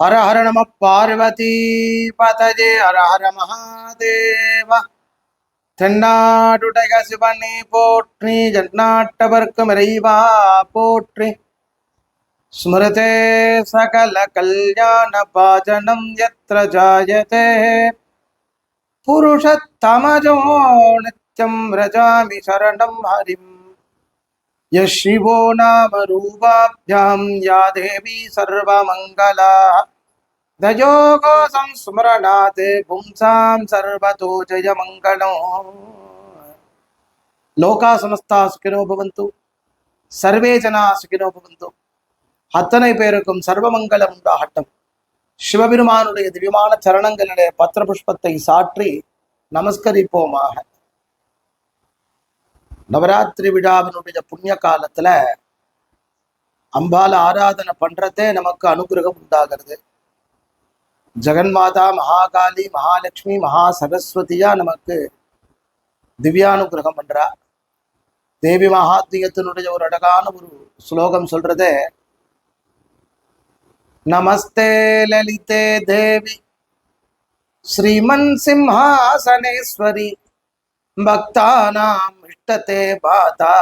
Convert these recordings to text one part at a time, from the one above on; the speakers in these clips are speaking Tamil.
ஹர ஹர நம பார்வதி பதஜே ஹர ஹர மகாதேவ தென்னாடுடைய சிவனே போற்றி ஜன்னாட்டவர்க்கும் இறைவா போற்றி. ஸ்மிருதே சகல கல்யாண பாஜனம் எத்திர ஜாயதே. புருஷத்தமஜோ நித்யம் ரஜாமி சரணம் ஹரிம். यः शिवो नाम रूपाभ्यां या देवी सर्वमङ्गला दयोगो संस्मरणात् पुंसां सर्वतो जयमङ्गलो லோகா சமஸ்தா சுகினோ பவந்து சர்வே ஜனா சுகினோ பவந்து அத்தனை பேருக்கும் சர்வமங்கலம் உண்டாகட்டும் சிவபெருமானுடைய திவ்யமான சரணங்களுடைய பத்திர புஷ்பத்தை சாற்றி நமஸ்கரிப்போமாக நவராத்திரி விழாவினுடைய புண்ணிய காலத்துல அம்பால ஆராதனை பண்றதே நமக்கு அனுகிரகம் உண்டாகிறது. ஜெகன்மாதா மகாகாலி மகாலட்சுமி மகா சரஸ்வதியா நமக்கு திவ்யானுகிரகம் பண்றா. தேவி மகாத்மியத்தினுடைய ஒரு அழகான ஒரு ஸ்லோகம் சொல்றதே நமஸ்தே லலிதே தேவி ஸ்ரீமன் சிம்ஹாசனேஸ்வரி பக்தானாம் இஷ்டத்தே பாதா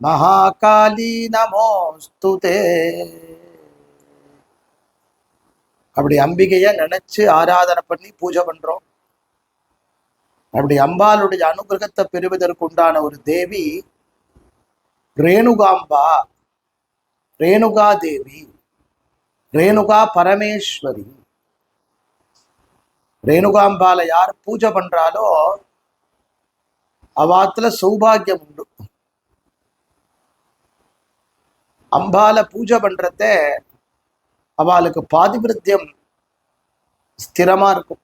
மகாகாலி நமோஸ்துதே அப்படி அம்பிகையை நினைச்சு ஆராதனை பண்ணி பூஜை பண்றோம். அப்படி அம்பாளுடைய அனுகிரகத்தை பெறுவதற்கு உண்டான ஒரு தேவி ரேணுகாம்பா ரேணுகா தேவி ரேணுகா பரமேஸ்வரி ரேணுகாம்பால யார் பூஜை பண்றாலோ அவாத்துல சௌபாகியம் உண்டு அம்பால பூஜை பண்றத அவளுக்கு பாதிபிருத்தியம் ஸ்திரமா இருக்கும்.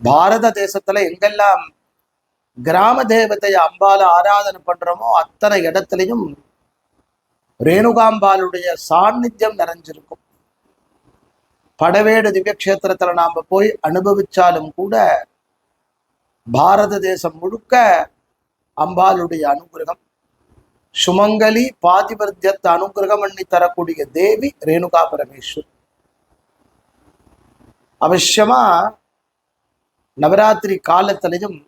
பாரத தேசத்துல எங்கெல்லாம் கிராம தேவத்தை அம்பால ஆராதனை பண்றோமோ அத்தனை இடத்துலையும் ரேணுகாம்பாளுடைய சாநித்தியம் நிறைஞ்சிருக்கும். படவேடு திவ்யக்ஷேத்திரத்துல நாம போய் அனுபவிச்சாலும் கூட பாரத தேசம் முழுக்க அம்பாளுடைய அனுகிரகம். சுமங்கலி பாதிபர்த்தியத்தை அனுகிரகம் பண்ணி தரக்கூடிய தேவி ரேணுகா பரமேஸ்வர். அவசியமா நவராத்திரி காலத்திலையும்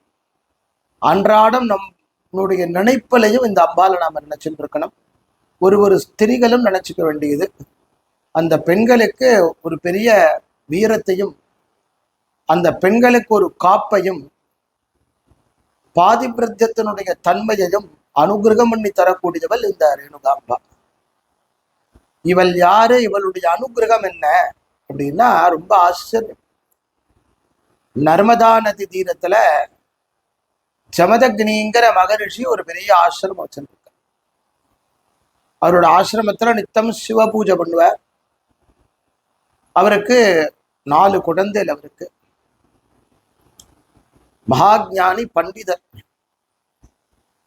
அன்றாடம் நம்மளுடைய நினைப்பிலையும் இந்த அம்பாலை நாம நினைச்சுட்டு இருக்கணும் ஒரு ஒரு ஸ்திரிகளும் நினைச்சுக்க வேண்டியது. அந்த பெண்களுக்கு ஒரு பெரிய வீரத்தையும் அந்த பெண்களுக்கு ஒரு காப்பையும் பாதிபிரத்தியத்தினுடைய தன்மையையும் அனுகிரகம் பண்ணி தரக்கூடியவள் இந்த ரேணுகாம்பா. இவள் யாரு? இவளுடைய அனுகிரகம் என்ன? அப்படின்னா ரொம்ப ஆச்சரியம். நர்மதா நதி தீரத்துல ஜமதக்னிங்கிற மகரிஷி ஒரு பெரிய ஆசிரமம் வச்சிருக்க அவரோட ஆசிரமத்துல நித்தம் சிவ பூஜை பண்ணுவார். அவருக்கு நாலு குழந்தைகள் அவருக்கு. மகாஜானி பண்டிதர்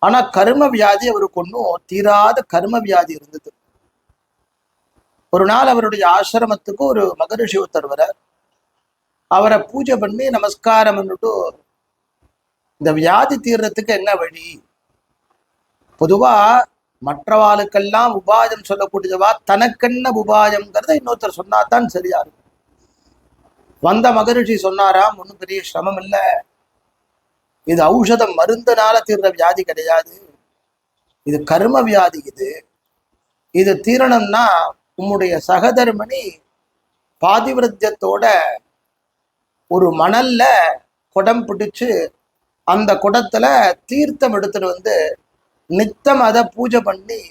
ஆனா கர்ம வியாதி அவருக்கு ஒன்றும் தீராத கர்ம வியாதி இருந்தது. ஒரு நாள் அவருடைய ஆசிரமத்துக்கு ஒரு மகரிஷி ஒருத்தர் வர அவரை பூஜை பண்ணி நமஸ்காரம் பண்ணிட்டு இந்த வியாதி தீர்றதுக்கு என்ன வழி? பொதுவா மற்றவாளுக்கெல்லாம் உபாயம் சொல்லக்கூடியவா தனக்கென்ன உபாயம்ங்கிறத இன்னொருத்தர் சொன்னாதான் சரியா இருக்கும். வந்த மகரிஷி சொன்னாராம் ஒன்றும் பெரிய சிரமம் இல்லை. இது ஔஷதம் மருந்துனால தீர்ற வியாதி கிடையாது. இது கர்ம வியாதி இது. இது தீரணும்னா உம்முடைய சகதர்மணி பாதிவிரத்தியத்தோட ஒரு மணல்ல குடம் பிடிச்சு அந்த குடத்துல தீர்த்தம் எடுத்துட்டு வந்து நித்தம் அதை பூஜை பண்ணி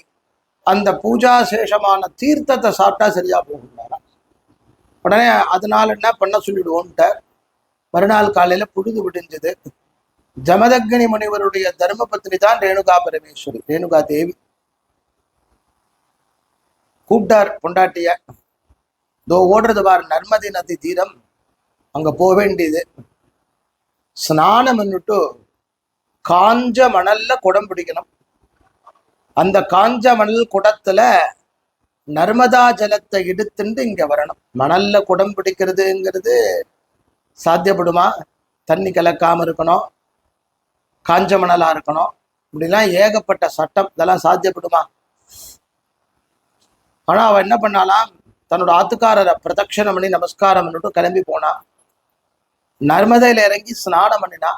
அந்த பூஜா சேஷமான தீர்த்தத்தை சாப்பிட்டா சரியா போகும்னாரா உடனே அதனால என்ன பண்ண சொல்லிடுவோன்ட்ட மறுநாள் காலையில புழுது விடிஞ்சது. ஜமதக்னி முனிவருடைய தர்ம பத்னி தான் ரேணுகா பரமேஸ்வரி ரேணுகா தேவி. கூப்பிட்டார் பொண்டாட்டிய தோ ஓடுறது பார் நர்மதி நதி தீரம் அங்க போக வேண்டியது. ஸ்நானம் பண்ணிட்டு காஞ்ச மணல்ல குடம் பிடிக்கணும். அந்த காஞ்ச மணல் குடத்துல நர்மதா ஜலத்தை எடுத்துட்டு இங்க வரணும். மணல்ல குடம் பிடிக்கிறதுங்கிறது சாத்தியப்படுமா? தண்ணி கலக்காம இருக்கணும். காஞ்ச மணலா இருக்கணும். இப்படிலாம் ஏகப்பட்ட சட்டம் இதெல்லாம் சாத்தியப்படுமா? ஆனா அவ என்ன பண்ணாலாம்? தன்னோட ஆத்துக்காரரை பிரதட்சணம் பண்ணி நமஸ்காரம் பண்ணிட்டு கிளம்பி போனா. நர்மதையில இறங்கி ஸ்நானம் பண்ணினா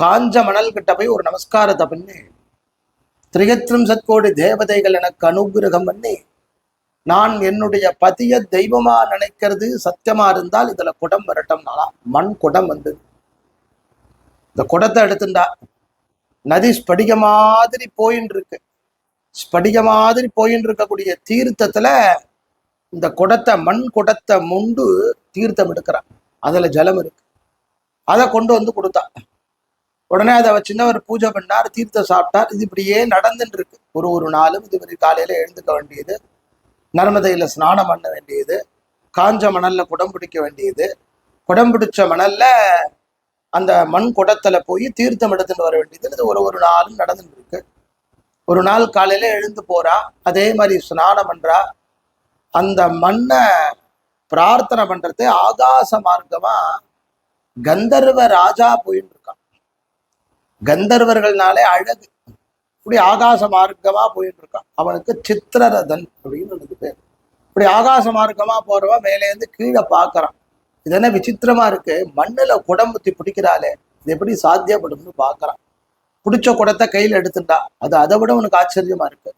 காஞ்ச மணல் கிட்ட போய் ஒரு நமஸ்காரத்தை பண்ணி திரிகத்திரம் சத்கோடி தேவதைகள் எனக்கு அனுகிரகம் பண்ணி நான் என்னுடைய பதிய தெய்வமா நினைக்கிறது சத்தியமா இருந்தால் இதுல குடம் வரட்டம்னாலா மண் குடம் வந்தது. இந்த குடத்தை எடுத்துண்டா நதி ஸ்படிக மாதிரி போயின்னு இருக்கு ஸ்படிக மாதிரி போயின்னு இருக்கக்கூடிய தீர்த்தத்துல இந்த குடத்தை மண் குடத்தை முண்டு தீர்த்தம் எடுக்கிறான். அதுல ஜலம் இருக்கு. அதை கொண்டு வந்து கொடுத்தா. உடனே அதை சின்னவர் பூஜை பண்ணார் தீர்த்தம் சாப்பிட்டார். இது இப்படியே நடந்துட்டு இருக்கு ஒரு ஒரு நாளும் இது மாதிரி காலையில எழுந்துக்க வேண்டியது நர்மதையில ஸ்நானம் பண்ண வேண்டியது காஞ்ச மணல்ல குடம் பிடிக்க வேண்டியது குடம் பிடிச்ச மணல்ல அந்த மண் குடத்துல போய் தீர்த்தம் எடுத்துட்டு வர வேண்டியது இது ஒரு ஒரு நாளும் நடந்துட்டு இருக்கு ஒரு நாள் காலையில எழுந்து போறா அதே மாதிரி ஸ்நானம் பண்றா. அந்த மண்ணை பிரார்த்தனை பண்றது ஆகாச மார்க்கமா கந்தர்வ ராஜா போயின்னு இருக்கான். கந்தர்வர்கள்னாலே அழகு. இப்படி ஆகாச மார்க்கமா போயிட்டு இருக்கான். அவனுக்கு சித்திரரதன் அப்படின்னு பேர். இப்படி ஆகாச மார்க்கமா போறவன் மேலேருந்து கீழே பார்க்கறான் இது என்ன விசித்திரமா இருக்கு? மண்ணுல குடம்புத்தி பிடிக்கிறாளே இது எப்படி சாத்தியப்படும்னு பார்க்குறான். பிடிச்ச குடத்தை கையில எடுத்துட்டா அது அதை விட உனக்கு ஆச்சரியமா இருக்கு.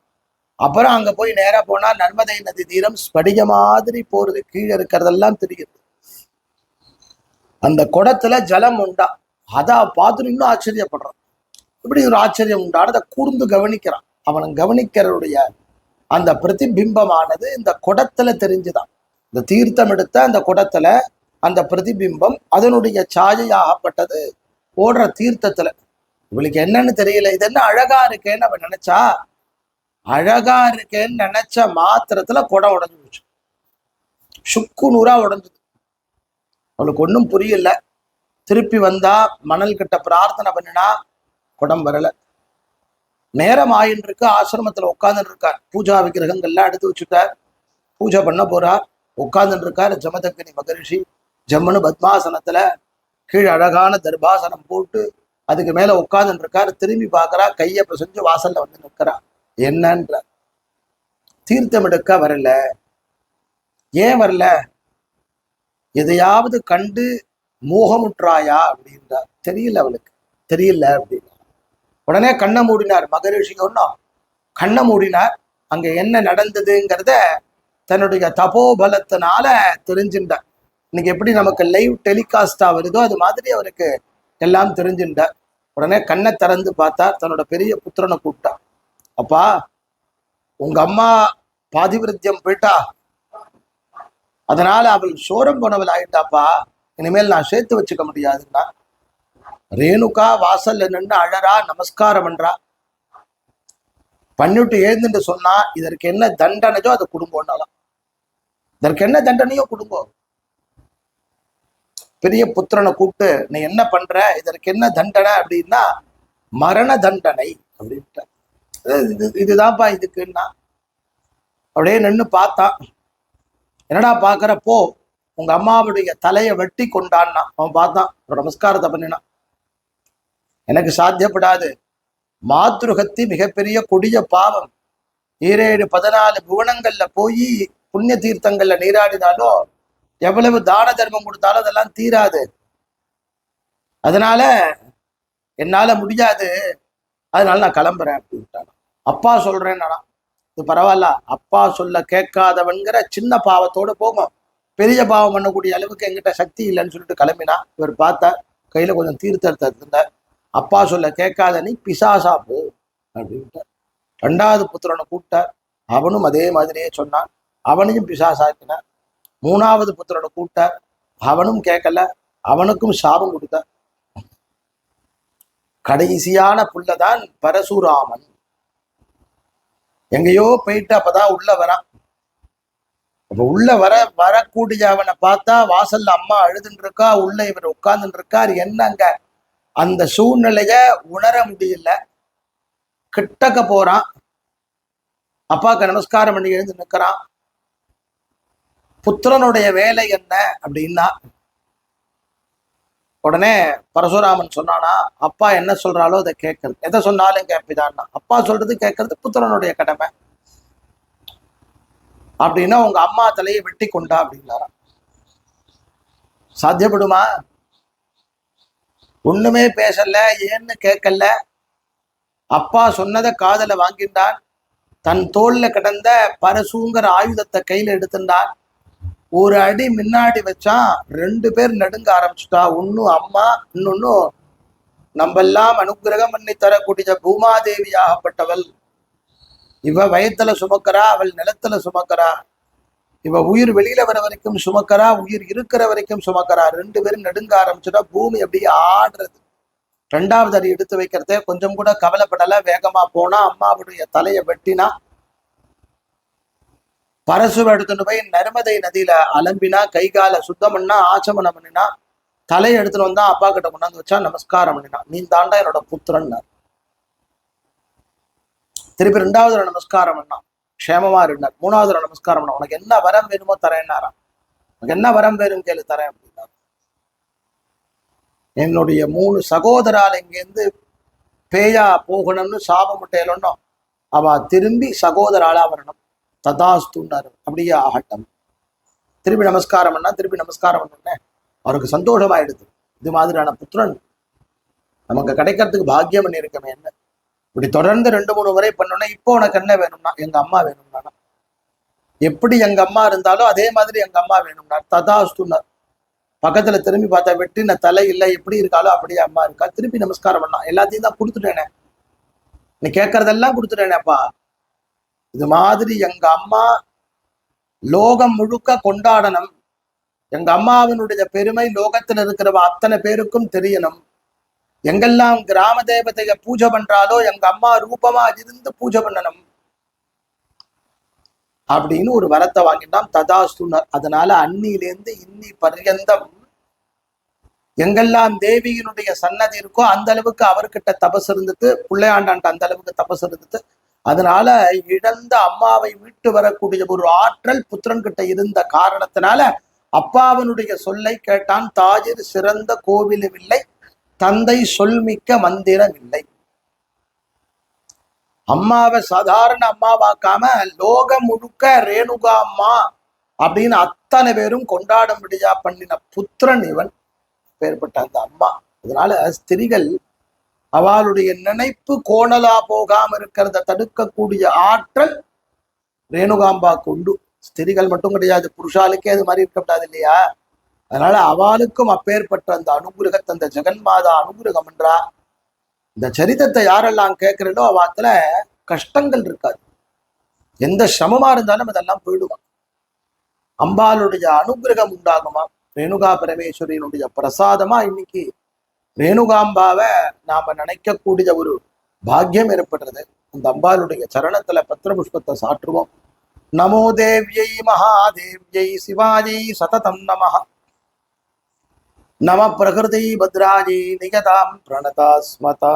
அப்புறம் அங்க போய் நேரா போனா நர்மதை நதி தீரம் ஸ்படிக மாதிரி போறது கீழே இருக்கிறதெல்லாம் தெரியுது. அந்த குடத்துல ஜலம் உண்டா? அதை பார்த்துட்டு இன்னும் ஆச்சரியப்படுறான். இப்படி ஒரு ஆச்சரியம் உண்டானதை கூர்ந்து கவனிக்கிறான். அவனை கவனிக்கிறவருடைய அந்த பிரதிபிம்பமானது இந்த குடத்துல தெரிஞ்சுதான். இந்த தீர்த்தம் எடுத்த அந்த குடத்துல அந்த பிரதிபிம்பம் அதனுடைய சாயையாகப்பட்டது ஓடுற தீர்த்தத்துல. இவளுக்கு என்னன்னு தெரியல. இது என்ன அழகா இருக்கேன்னு அவன் நினைச்சா? அழகா இருக்கேன்னு நினைச்ச மாத்திரத்துல குடம் உடஞ்சு போச்சு. சுக்கு நூறா உடஞ்சது. அவளுக்கு ஒன்றும் புரியல. திருப்பி வந்தா மணல் கிட்ட பிரார்த்தனை பண்ணினா குடம் வரல. நேரம் ஆயின்னு இருக்கு ஆசிரமத்துல உட்காந்துட்டு இருக்கார் பூஜா விக்கிரகங்கள்லாம் எடுத்து வச்சுட்டார். பூஜை பண்ண போறா. உட்காந்துட்டு இருக்கார் ஜமதக்கினி மகரிஷி. ஜம்முன்னு பத்மாசனத்துல கீழே அழகான தர்பாசனம் போட்டு அதுக்கு மேல உட்கார்ந்துட்டு திரும்பி பார்க்கறா கையை பிசைஞ்சு வாசல்ல வந்து நிற்கிறா. என்னன்ற. தீர்த்தம் எடுக்க வரல. ஏன் வரல? எதையாவது கண்டு மோகமுற்றாயா அப்படின்றார். தெரியல அவளுக்கு. தெரியல அப்படின்னா. உடனே கண்ணை மூடினார் மகரிஷி ஒன்றும் கண்ணை மூடினார். அங்க என்ன நடந்ததுங்கிறத தன்னுடைய தபோபலத்தினால தெரிஞ்சின்றார் இன்னைக்கு எப்படி நமக்கு லைவ் டெலிகாஸ்டா வருதோ அது மாதிரி அவருக்கு எல்லாம் தெரிஞ்சுட்டார் உடனே கண்ணை திறந்து பார்த்தா தன்னோட பெரிய புத்திரனை கூப்பிட்டான். அப்பா உங்க அம்மா பாதிவிருத்தியம் போயிட்டா? அதனால அவள் சோரம் போனவள் ஆயிட்டாப்பா. இனிமேல் நான் சேர்த்து வச்சுக்க முடியாதுன்னா. ரேணுகா வாசல்ல நின்று அழறா நமஸ்காரம் பண்றா. பண்ணிட்டு எழுந்துட்டு சொன்னா இதற்கு என்ன தண்டனையோ அது குடும்பம்னாலாம். இதற்கு என்ன தண்டனையோ குடும்பம். பெரிய புத்திரனை கூப்பிட்டு நீ என்ன பண்ற? இதற்கு என்ன தண்டனை? அப்படின்னா மரண தண்டனை அப்படின்ட்டு இது இதுதான்ப்பா இதுக்குன்னா. அப்படியே நின்று பார்த்தான். என்னடா பாக்குறப்போ போ உங்க அம்மாவுடைய தலையை வெட்டி கொண்டான்னா. அவன் பார்த்தான். ஒரு நமஸ்காரத்தை பண்ணினான். எனக்கு சாத்தியப்படாது. மாத்ருகத்தி மிகப்பெரிய கொடிய பாவம். ஈரேழு பதினாலு புவனங்கள்ல போய் புண்ணிய தீர்த்தங்கள்ல நீராடினாலும் எவ்வளவு தான தர்மம் கொடுத்தாலும் அதெல்லாம் தீராது. அதனால என்னால முடியாது. அதனால நான் கிளம்புறேன் அப்படின்ட்டான். அப்பா சொல்றேன்னா இது பரவாயில்ல. அப்பா சொல்ல கேட்காதவன்கிற சின்ன பாவத்தோட போகும். பெரிய பாவம் பண்ணக்கூடிய அளவுக்கு எங்கிட்ட சக்தி இல்லைன்னு சொல்லிட்டு கிளம்பினா இவர் பார்த்தா கையில கொஞ்சம் தீர்த்தத்தை இருந்தார் அப்பா சொல்ல கேட்காத நீ பிசாசா போ அப்படின்ட்டார். ரெண்டாவது புத்திரனை கூப்பிட்டார். அவனும் அதே மாதிரியே சொன்னான். அவனையும் பிசாசாக்கினார். மூணாவது புத்தரோட கூட்ட அவனும் கேட்கல அவனுக்கும் சாபம் கொடுத்தார் கடைசியான புள்ளதான் பரசுராமன். எங்கேயோ போயிட்டு அப்பதான் உள்ள வரான். அப்ப உள்ள வர வரக்கூடிய அவனை பார்த்தா வாசல்ல அம்மா அழுதுன்னு இருக்கா உள்ள இவர் உட்கார்ந்துட்டு இருக்கார் என்னங்க? அந்த சூழ்நிலைய உணர முடியல. கிட்டக்க போறான். அப்பாவுக்கு நமஸ்காரம் பண்ணி எழுந்து நிற்கிறான் புத்திரனுடைய வேலை என்ன அப்படின்னா உடனே பரசுராமன் சொன்னானா அப்பா என்ன சொல்றாலோ அதை கேட்கறது. எதை சொன்னாலும் கேட்பிதான்னா அப்பா சொல்றது கேட்கறது புத்திரனுடைய கடமை. அப்படின்னா உங்க அம்மா தலையை வெட்டி கொண்டா அப்படின்னாரா சாத்தியப்படுமா? ஒண்ணுமே பேசல ஏன்னு கேட்கல. அப்பா சொன்னதை காதல வாங்கிட்டான். தன் தோல்ல கிடந்த பரசுங்கிற ஆயுதத்தை கையில எடுத்துட்டான். ஒரு அடி முன்னாடி வச்சா ரெண்டு பேர் நடுங்க ஆரம்பிச்சுட்டா. ஒன்னும் அம்மா இன்னொன்னும் நம்மெல்லாம் அனுக்கிரகம் பண்ணி தரக்கூடிய பூமாதேவி ஆகப்பட்டவள் இவ வயத்துல சுமக்கிறா அவள் நிலத்துல சுமக்கிறா. இவ உயிர் வெளியில வர வரைக்கும் சுமக்கிறா உயிர் இருக்கிற வரைக்கும் சுமக்கிறா. ரெண்டு பேரும் நடுங்க ஆரம்பிச்சுட்டா பூமி அப்படியே ஆடுறது. ரெண்டாவது அடி எடுத்து வைக்கிறதே கொஞ்சம் கூட கவலைப்படல. வேகமா போனா அம்மாவுடைய தலையை வெட்டினா பரசுவை எடுத்துட்டு போய் நர்மதை நதியில அலம்பினா கை கால சுத்தம் பண்ணா ஆச்சமனம் பண்ணினா தலையை எடுத்துட்டு வந்தா அப்பா கிட்ட கொண்டாந்து வச்சா நமஸ்காரம் பண்ணினா. நீ தாண்டா என்னோட புத்திரன் திருப்பி ரெண்டாவது நமஸ்காரம் பண்ணான் க்ஷேமமா இருந்தார். மூணாவது நமஸ்காரம் பண்ணா. உனக்கு என்ன வரம் வேணுமோ தரேன்னாராம். உனக்கு என்ன வரம் வேணும் கேளு தரேன் அப்படின்னா என்னுடைய மூணு சகோதரால் இங்கேருந்து பேயா போகணும்னு சாபம் முட்டையிலொன்னும் அவ திரும்பி சகோதராளா வரணும். ததாஸ்துன்னாரு அப்படியே ஆகட்டம். திருப்பி நமஸ்காரம் பண்ணா திருப்பி நமஸ்காரம் பண்ணோன்னே அவருக்கு சந்தோஷமாயிடுது. இது மாதிரியான புத்திரன் நமக்கு கிடைக்கிறதுக்கு பாக்கியம் பண்ணியிருக்கமே என்ன? இப்படி தொடர்ந்து ரெண்டு மூணு முறை பண்ணோன்னே இப்போ உனக்கு என்ன வேணும்னா எங்க அம்மா வேணும்னா. எப்படி எங்க அம்மா இருந்தாலும் அதே மாதிரி எங்க அம்மா வேணும்னா ததாஸ்துன்னார் பக்கத்துல திரும்பி பார்த்தா வெட்டின தலை இல்லை எப்படி இருக்காலோ அப்படியே அம்மா இருக்கா. திருப்பி நமஸ்காரம் பண்ணா. எல்லாத்தையும் தான் கொடுத்துட்டேனே. நீ கேட்கறதெல்லாம் கொடுத்துட்டேனேப்பா. இது மாதிரி எங்க அம்மா லோகம் முழுக்க கொண்டாடணும். எங்க அம்மாவினுடைய பெருமை லோகத்துல இருக்கிறவ அத்தனை பேருக்கும் தெரியணும். எங்கெல்லாம் கிராம தேவதைய பூஜை பண்றாலோ எங்க அம்மா ரூபமா இருந்து பூஜை பண்ணணும். அப்படின்னு ஒரு வரத்தை வாங்கிட்டான் ததாஸ்துனர் அதனால அன்னியிலேருந்து இன்னி பர்யந்தம் எங்கெல்லாம் தேவியினுடைய சன்னதி இருக்கோ அந்த அளவுக்கு அவர்கிட்ட தபஸ் இருந்தது பிள்ளையாண்டான்ட்டு அந்த அளவுக்கு தபஸ் இருந்தது அதனால இழந்த அம்மாவை மீட்டு வரக்கூடிய ஒரு ஆற்றல் புத்திரன் கிட்ட இருந்த காரணத்தினால அப்பாவினுடைய சொல்லை கேட்டான். தாஜிர் சிறந்த கோவிலும் இல்லை தந்தை சொல்மிக்க மந்திரம் இல்லை. அம்மாவை சாதாரண அம்மாவாக்காம லோகம் முழுக்க ரேணுகா அம்மா அப்படின்னு அத்தனை பேரும் கொண்டாடும்படியா பண்ணின புத்திரன் இவன். பேர்பட்ட அந்த அம்மா. அதனால ஸ்திரிகள் அவளுடைய நினைப்பு கோணலா போகாம இருக்கிறத தடுக்கக்கூடிய ஆற்றல் ரேணுகாம்பா கொண்டு. ஸ்திரிகள் மட்டும் கிடையாது புருஷாலுக்கே அது மாதிரி இருக்கக்கூடாது இல்லையா? அதனால அவளுக்கும் அப்பேற்பட்ட அந்த அனுகிரகத்தை அந்த ஜெகன்மாதா அனுகிரகம் என்றா இந்த சரித்திரத்தை யாரெல்லாம் கேட்கிறதோ அவத்துல கஷ்டங்கள் இருக்காது. எந்த சிரமமா இருந்தாலும் அதெல்லாம் போயிடுவான். அம்பாளுடைய அனுகிரகம் உண்டாகுமா? ரேணுகா பரமேஸ்வரியனுடைய பிரசாதமா இன்னைக்கு ரேணுகாம்பாவை நாம நினைக்கக்கூடிய ஒரு பாக்கியம் ஏற்படுறது. அந்த அம்பாளுடைய சரணத்தில் பத்திரபுஷ்பத்தை சாற்றுவோம். நமோ தேவியை மகாதேவியை சிவாஜி சததம் நம. நம பிரகிருதி பத்ராஜி நிகதாம் பிரணதா ஸ்மதா